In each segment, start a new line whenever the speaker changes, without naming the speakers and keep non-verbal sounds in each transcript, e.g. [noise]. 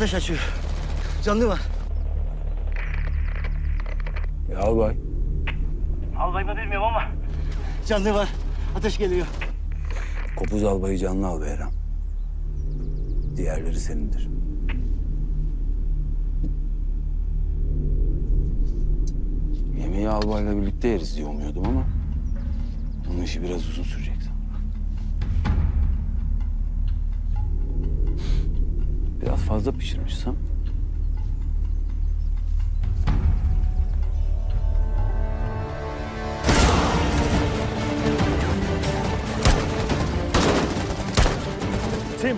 Ateş açıyor. Canlı var.
Ya albay.
Albay mı bilmiyorum ama. Canlı var. Ateş geliyor.
Kopuz albayı canlı al Behram. Diğerleri senindir. Yemeği albayla birlikte yeriz diye umuyordum ama... ...onun işi biraz uzun sürecek Biraz fazla pişirmişiz ha?
Tim,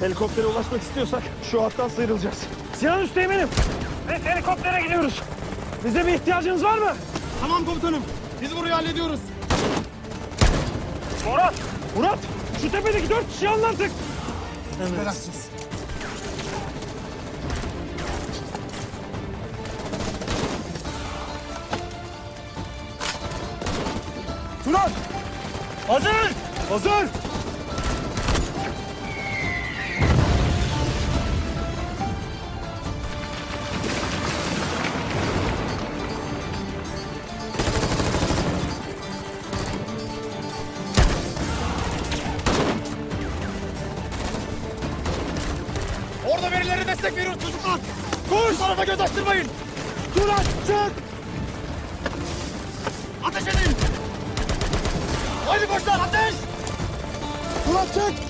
helikoptere ulaşmak istiyorsak şu hattan sıyrılacağız. Sinan Üsteğmen'im, biz helikoptere gidiyoruz. Bize bir ihtiyacınız var mı?
Tamam komutanım. Biz burayı hallediyoruz.
Murat! Murat! Şu tepedeki dört kişiyi alın artık.
Emredersiniz.
Hazır! Hazır!
Haydi koçlar ateş! Turan çık!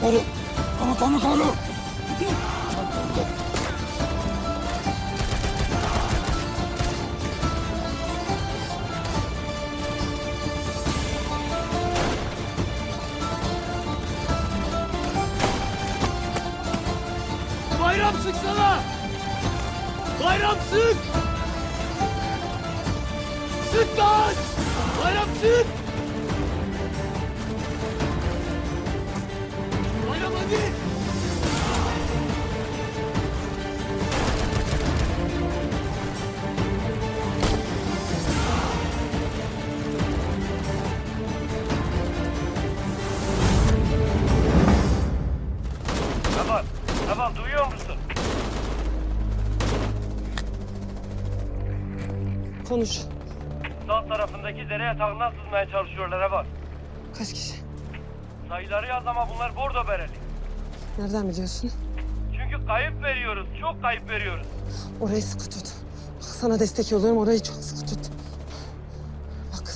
Koru! Komutanım koru!
Bayram sıksana! Bayram sık! Sık lan!
Konuş.
Sağ tarafındaki dere yatağından sızmaya çalışıyorlar Evan.
Kaç kişi?
Sayıları yaz ama bunlar bordo bereli.
Nereden biliyorsun?
Çünkü kayıp veriyoruz, çok kayıp veriyoruz.
Orayı sıkı tut. Bak sana destek yolluyorum orayı çok sıkı tut. Bak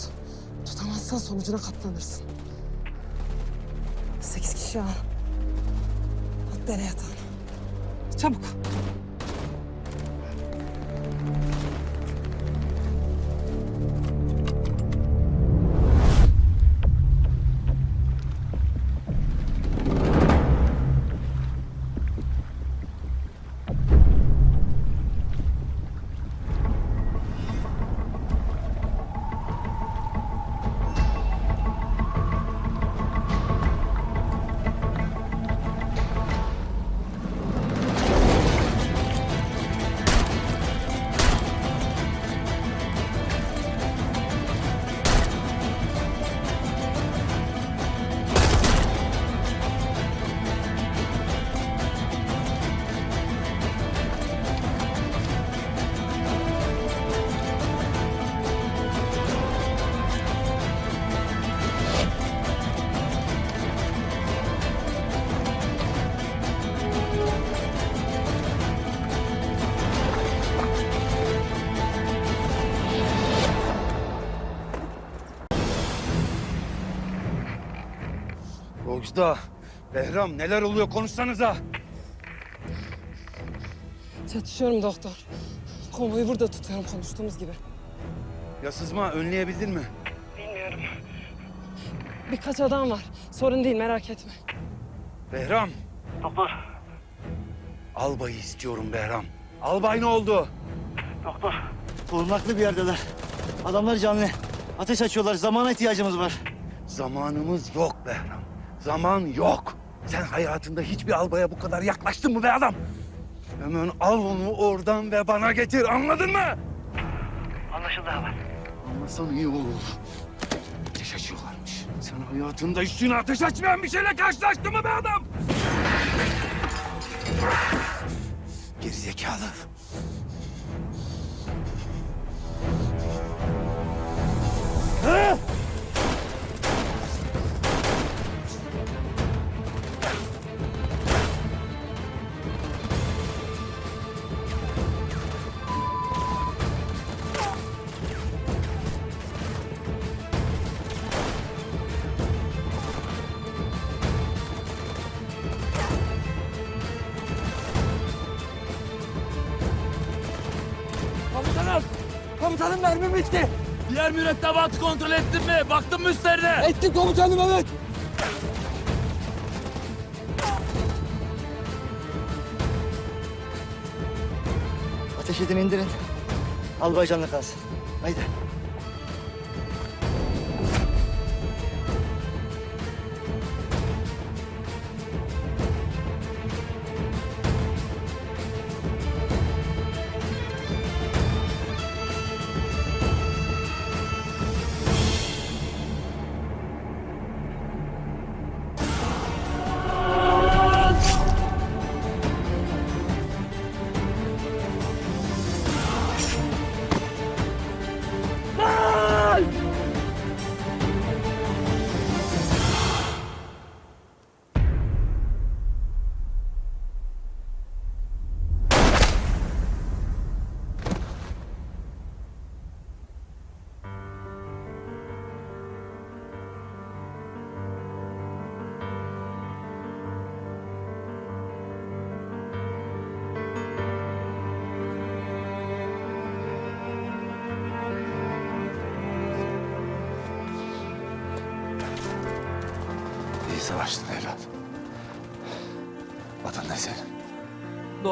tutamazsan sonucuna katlanırsın. Sekiz kişi al. At dere yatağına. Çabuk.
Rojda, Behram neler oluyor konuşsanıza.
Çatışıyorum doktor. Konvoyu burada tutuyorum konuştuğumuz gibi.
Ya sızma önleyebildin mi?
Bilmiyorum. Birkaç adam var. Sorun değil merak etme.
Behram,
Doktor,
albayı istiyorum Behram. Albay ne oldu?
doktor. Korunaklı bir yerdeler. Adamlar canlı. Ateş açıyorlar. Zamana ihtiyacımız var.
Zamanımız yok Behram. Zaman yok. Sen hayatında hiçbir albaya bu kadar yaklaştın mı be adam? Hemen al onu oradan ve bana getir anladın mı?
Anlaşıldı hemen.
Anlasan iyi olur. Ateş açıyorlarmış. Sen hayatında üstüne ateş açmayan bir şeyle karşılaştın mı be adam? Gerizekalı.
Komutanım! Komutanım mermim bitti.
Diğer mürettebatı kontrol ettin mi? Baktın mı üstlerine?
Ettim komutanım evet.
Ateş edin indirin. Albay canlı kalsın. Haydi.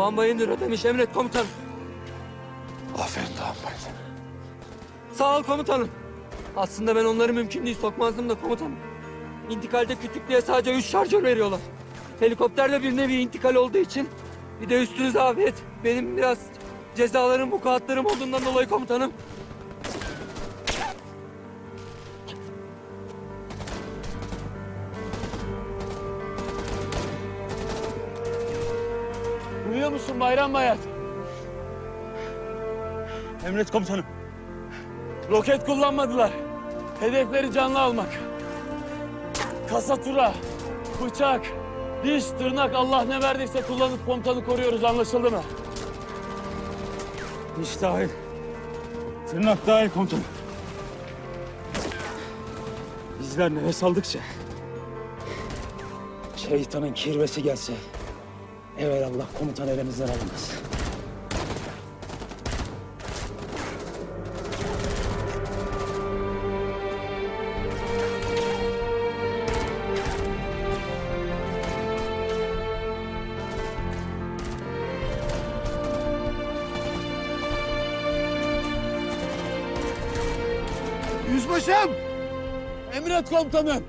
Doğan Bayındır ödemiş emret komutanım.
Aferin Doğan Bayındır.
Sağ ol komutanım. Aslında ben onları mümkün değil sokmazdım da komutanım. İntikalde kütüklüğe sadece üç şarjör veriyorlar. Helikopterle bir nevi intikal olduğu için bir de üstünüze zafiyet. Benim biraz cezalarım, bu kağıtlarım olduğundan dolayı komutanım.
Bayram Bayat?
Emret komutanım. Roket kullanmadılar. Hedefleri canlı almak. Kasatura, bıçak, diş, tırnak Allah ne verdiyse kullanıp komutanı koruyoruz anlaşıldı mı? Diş dahil. Tırnak dahil komutanım. Bizler nefes aldıkça şeytanın kirvesi gelse evelallah komutan elimizden alamaz.
Yüzbaşım!
Emret komutanım.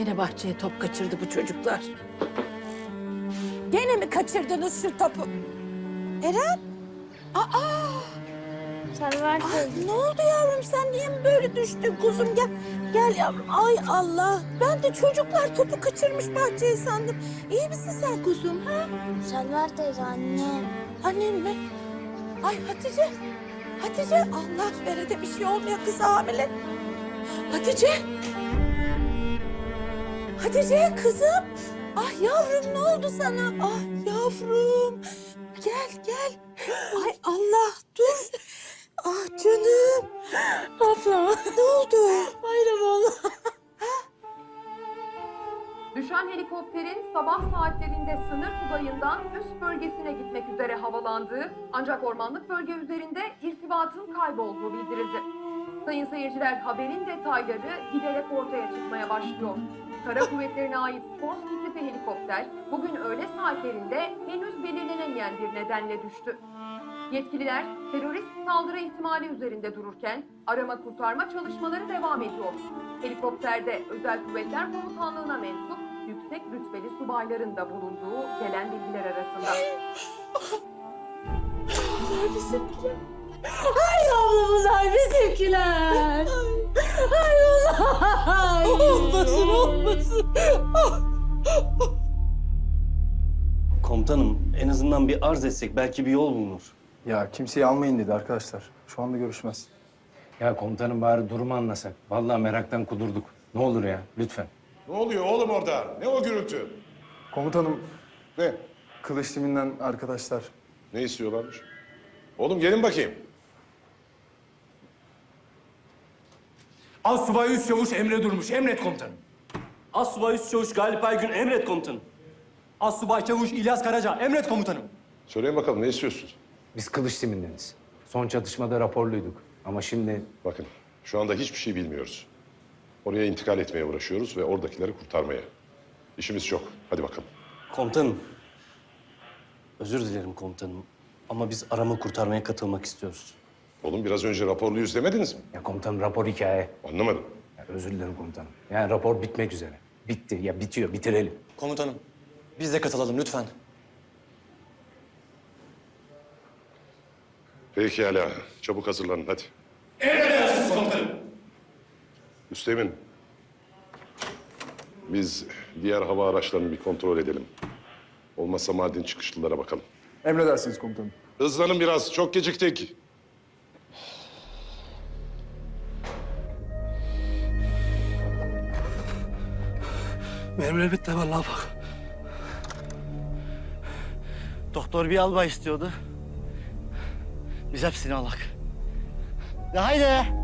Gene bahçeye top kaçırdı bu çocuklar. Gene mi kaçırdınız şu topu? Eren? Aa!
Selver
Ay, ne oldu yavrum sen niye böyle düştün kuzum gel. Gel yavrum ay Allah. Ben de çocuklar topu kaçırmış bahçeye sandım. İyi misin sen kuzum ha?
Selver teyze anne.
Annen mi? Ay Hatice. Hatice Allah verede bir şey olmuyor kız hamile. Hatice. Hatice kızım. Ah yavrum ne oldu sana? Ah yavrum. Gel gel. Ay Allah dur. Ah canım. Abla. Ne oldu? Bayram Allah.
Düşen helikopterin sabah saatlerinde sınır tugayından üst bölgesine gitmek üzere havalandığı ancak ormanlık bölge üzerinde irtibatın kaybolduğu bildirildi. Sayın seyirciler haberin detayları giderek ortaya çıkmaya başlıyor. Kara kuvvetlerine ait Skorsky tipi helikopter bugün öğle saatlerinde henüz belirlenemeyen bir nedenle düştü. Yetkililer terörist saldırı ihtimali üzerinde dururken arama kurtarma çalışmaları devam ediyor. Helikopterde Özel Kuvvetler Komutanlığı'na mensup yüksek rütbeli subayların da bulunduğu gelen bilgiler arasında.
Ay yavrum ay bizimkiler. Ay Allah. Olmasın olmasın.
Komutanım en azından bir arz etsek belki bir yol bulunur.
Ya kimseyi almayın dedi arkadaşlar. Şu anda görüşmez.
Ya komutanım bari durumu anlasak. Vallahi meraktan kudurduk. Ne olur ya lütfen.
Ne oluyor oğlum orada? Ne o gürültü?
Komutanım
Ne?
kılıç timinden arkadaşlar.
Ne istiyorlarmış? Oğlum gelin bakayım.
Assubay Üst Çavuş Emre Durmuş. Emret komutanım.
Assubay Üst Çavuş Galip Aygün emret komutanım.
Assubay Çavuş İlyas Karaca. Emret komutanım.
Söyleyin bakalım ne istiyorsunuz?
Biz kılıç timindeniz. Son çatışmada raporluyduk. Ama şimdi
Bakın şu anda hiçbir şey bilmiyoruz. Oraya intikal etmeye uğraşıyoruz ve oradakileri kurtarmaya. İşimiz çok. Hadi bakalım.
Komutanım. Özür dilerim komutanım. Ama biz arama kurtarmaya katılmak istiyoruz.
Oğlum biraz önce raporluyuz demediniz mi?
ya komutanım rapor hikaye.
Anlamadım.
Ya özür dilerim komutanım. Yani rapor bitmek üzere. Bitti ya bitiyor bitirelim.
Komutanım. Biz de katılalım lütfen.
Peki hala. Çabuk hazırlanın hadi. Emredersiniz komutanım. Üsteğmen. Biz diğer hava araçlarını bir kontrol edelim. Olmazsa Mardin çıkışlılara bakalım.
Emredersiniz komutanım.
Hızlanın biraz. Çok geciktik.
Mermiler bitti vallahi bak. Doktor bir albay istiyordu. Biz hepsini alak. De haydi.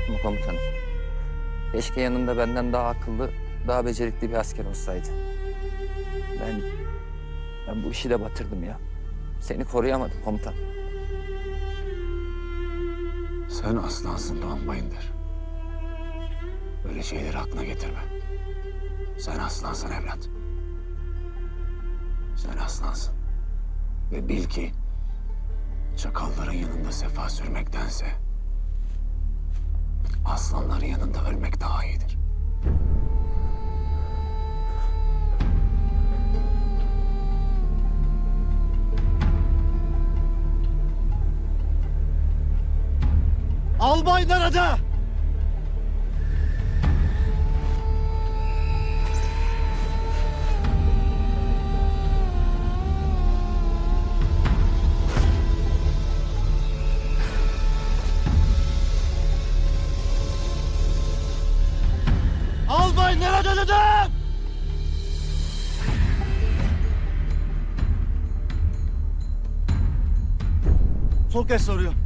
Bakma komutanım. Keşke yanında benden daha akıllı, daha becerikli bir asker olsaydı. Ben, ben bu işi de batırdım ya. Seni koruyamadım komutan.
Sen aslansın Doğan Bayındır. Böyle şeyleri aklına getirme. Sen aslansın evlat. Sen aslansın. Ve bil ki çakalların yanında sefa sürmektense aslanların yanında ölmek daha iyidir.
Albay nerede? Son kez soruyorum.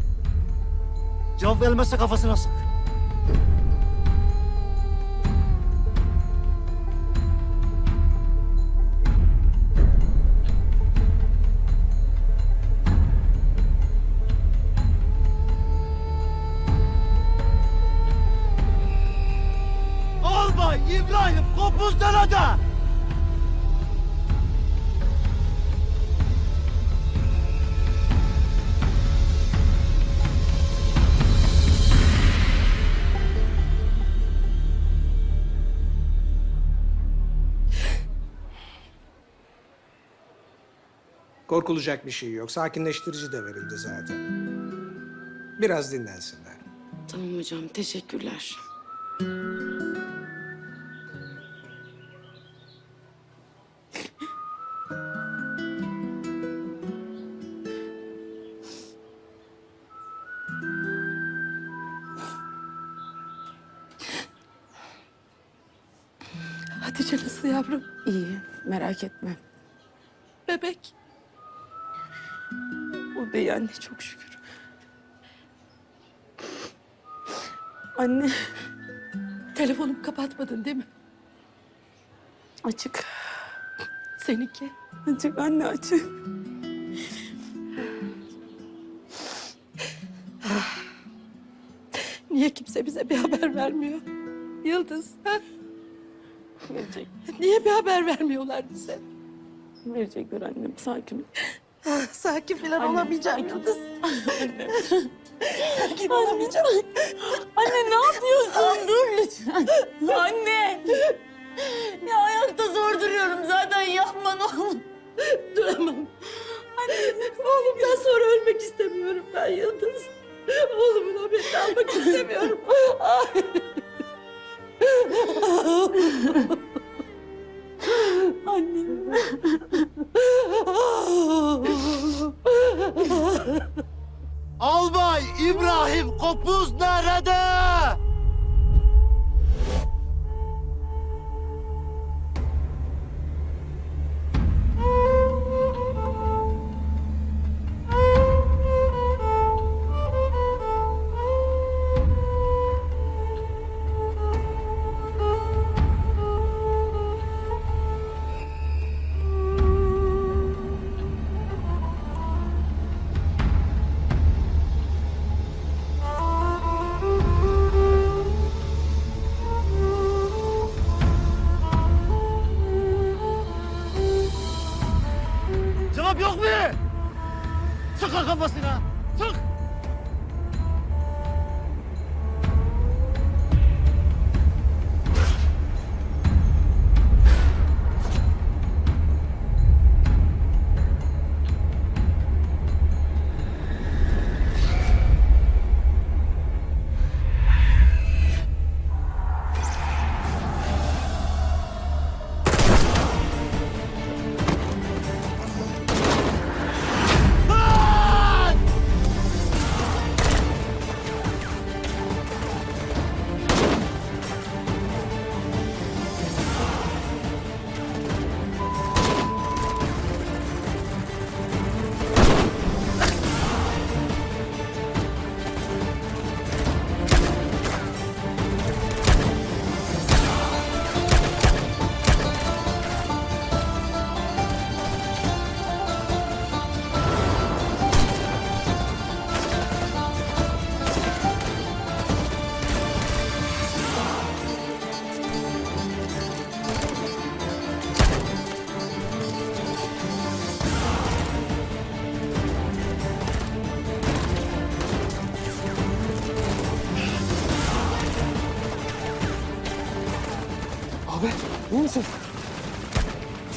Cevap vermezse kafasına sık.
Korkulacak bir şey yok. Sakinleştirici de verildi zaten. Biraz dinlensinler.
Tamam hocam teşekkürler.
Hatice nasıl yavrum?
İyi merak etme.
Bebek. Anne çok şükür. Anne. Telefonumu kapatmadın değil mi?
Açık.
Seninki.
Açık anne açık.
Niye kimse bize bir haber vermiyor? Yıldız. Ha?
Gelecek.
Niye bir haber vermiyorlar bize?
Verecekler annem sakin ol. [laughs]
Sakin falan
Annem,
olamayacağım. Yıldız. Sakin [laughs] olamayacağım. [laughs]
Anne ne yapıyorsun? Dur lütfen. Anne. Ya ayakta zor duruyorum zaten yapma ne olur.
Duramam. Anne, oğlumdan sonra ölmek istemiyorum ben Yıldız. Oğlumun haberini almak istemiyorum.
Annem.
Albay İbrahim Kopuz nerede?
Misin?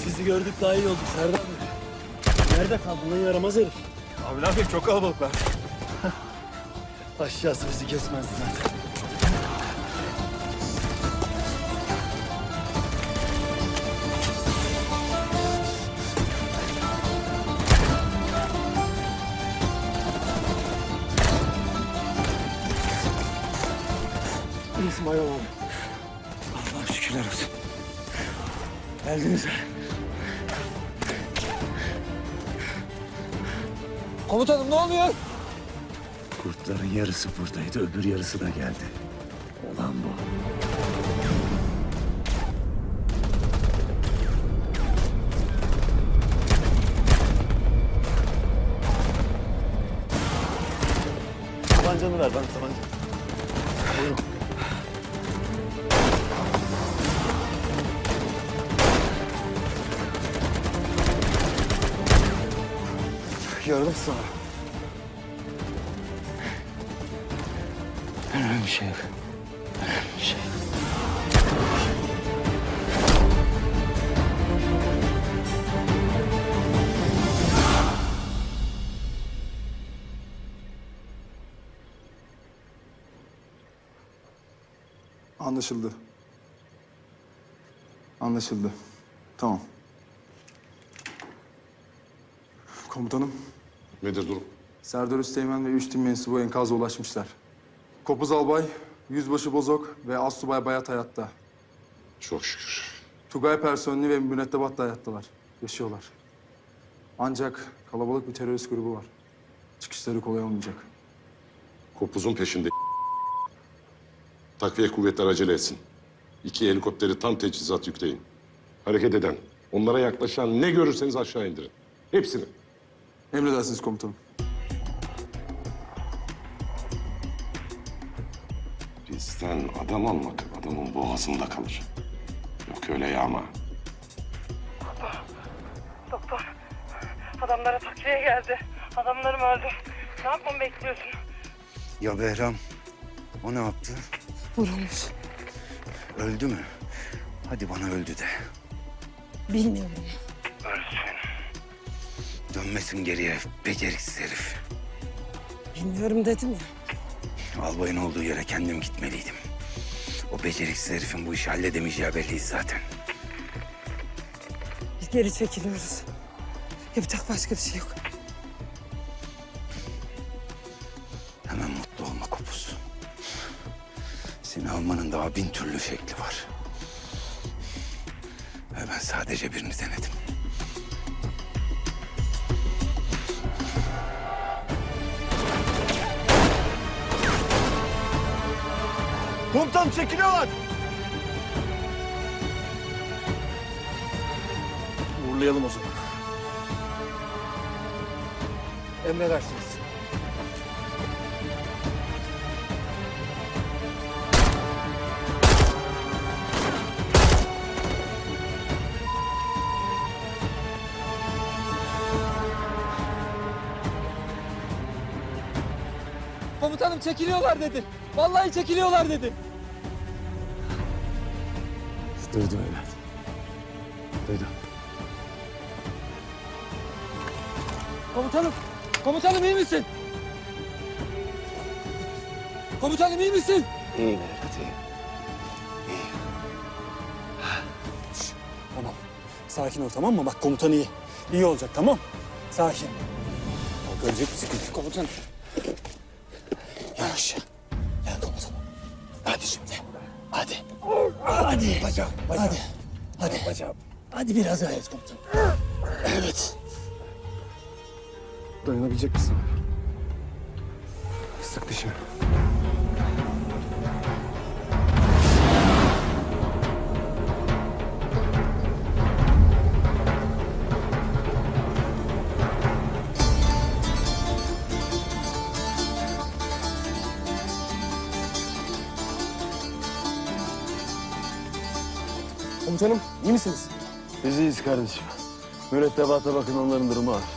Sizi gördük daha iyi olduk Serdar Bey.
Nerede kaldın lan yaramaz herif?
Abi ne yapayım çok kalabalıklar. Aşağısı bizi kesmezdi zaten.
Geldiniz.
Komutanım ne oluyor?
Kurtların yarısı buradaydı, öbür yarısı da geldi. Olan bu.
Tabancanı ver bana tabanca. Sana.
Önemli bir şey yok. Önemli bir şey.
Anlaşıldı. Anlaşıldı. Tamam. Komutanım,
Nedir durum?
Serdar Üsteğmen ve üç tim mensubu enkaza ulaşmışlar. Kopuz Albay, Yüzbaşı Bozok ve Assubay Bayat hayatta.
Çok şükür.
Tugay personeli ve mürettebat da hayattalar. Yaşıyorlar. Ancak kalabalık bir terörist grubu var. Çıkışları kolay olmayacak.
Kopuzun peşinde. Takviye kuvvetler acele etsin. İki helikopteri tam teçhizat yükleyin. Hareket eden, onlara yaklaşan ne görürseniz aşağı indirin. Hepsini.
Emredersiniz komutanım.
Bizden adam almak adamın boğazında kalır. Yok öyle yağma.
Doktor, adamlara takviye geldi. Adamlarım öldü. Ne yapmamı bekliyorsun?
Ya Behram, o ne yaptı?
Vurulmuş.
Öldü mü? Hadi bana öldü de.
Bilmiyorum.
Dönmesin geriye beceriksiz herif.
Bilmiyorum dedim ya.
Albayın olduğu yere kendim gitmeliydim. O beceriksiz herifin bu işi halledemeyeceği belliydi zaten.
Biz geri çekiliyoruz. Yapacak başka bir şey yok.
Hemen mutlu olma Kopuz. Seni almanın daha bin türlü şekli var. Ve ben sadece birini denedim.
Komutanım çekiliyorlar. Uğurlayalım o zaman. Emredersiniz.
Komutanım çekiliyorlar dedi. Vallahi çekiliyorlar dedi.
Duydum evlat. Duydum.
Komutanım, komutanım iyi misin? Komutanım iyi misin?
İyiyim evlat, iyiyim.
Tamam. Sakin ol tamam mı? Bak komutan iyi. İyi olacak tamam. Sakin. Görecek bir sıkıntı komutanım.
Bacağım.
Hadi. Hadi.
Bacağım.
Hadi biraz gayret komutanım. Evet.
Dayanabilecek misin? Sık dişini.
Misiniz?
Biz kardeşim. Mürettebata bakın onların durumu ağır.